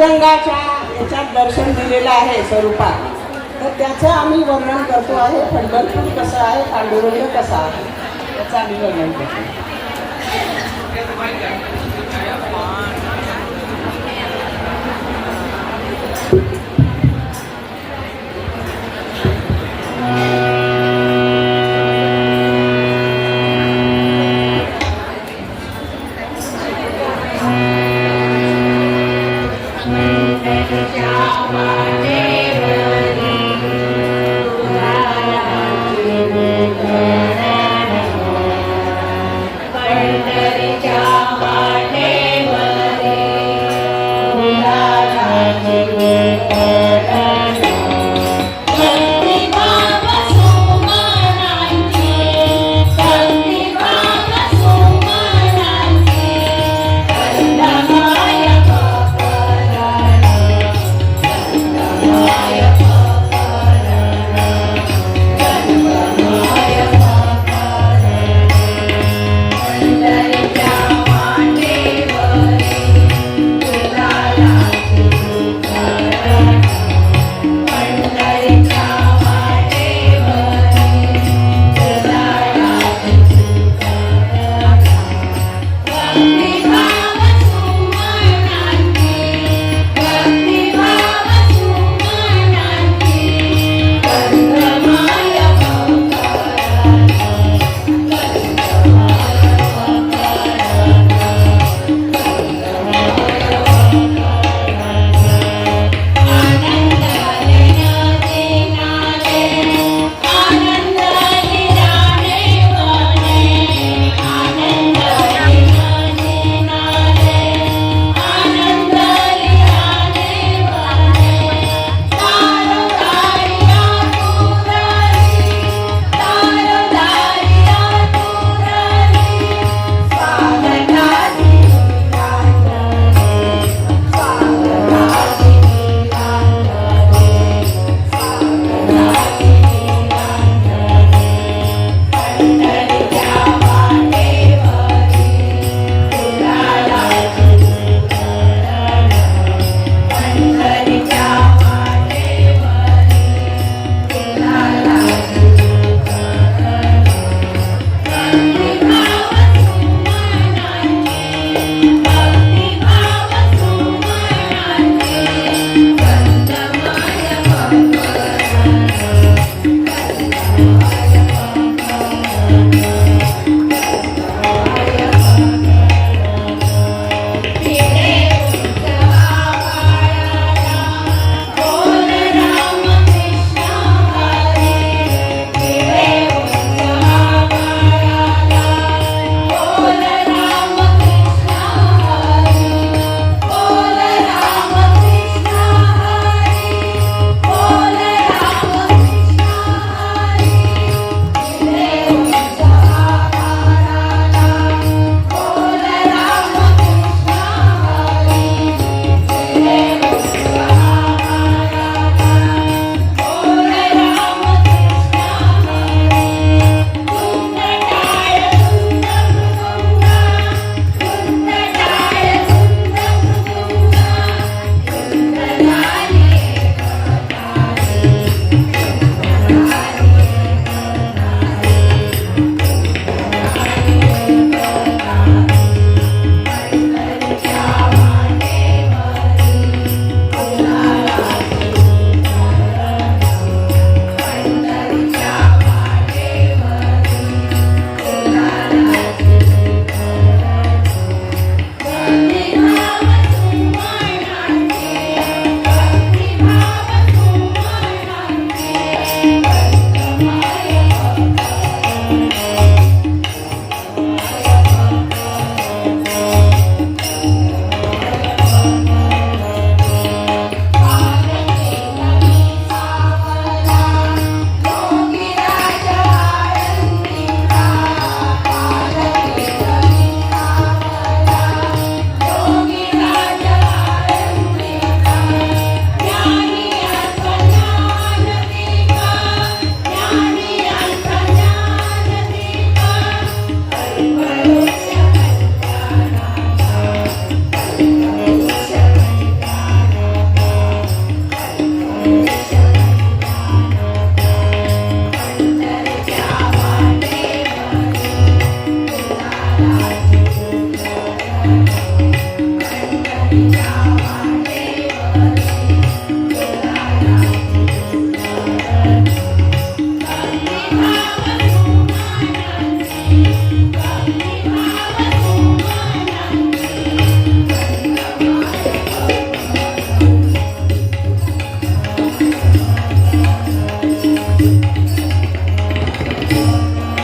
पांडुरंगाच्या याच्यात दर्शन दिलेलं आहे स्वरूपात. तर त्याचं आम्ही वर्णन करतो आहे पंढरपूर कसं आहे पांडुरंग कसा आहे त्याचं आम्ही वर्णन करतो. Amen.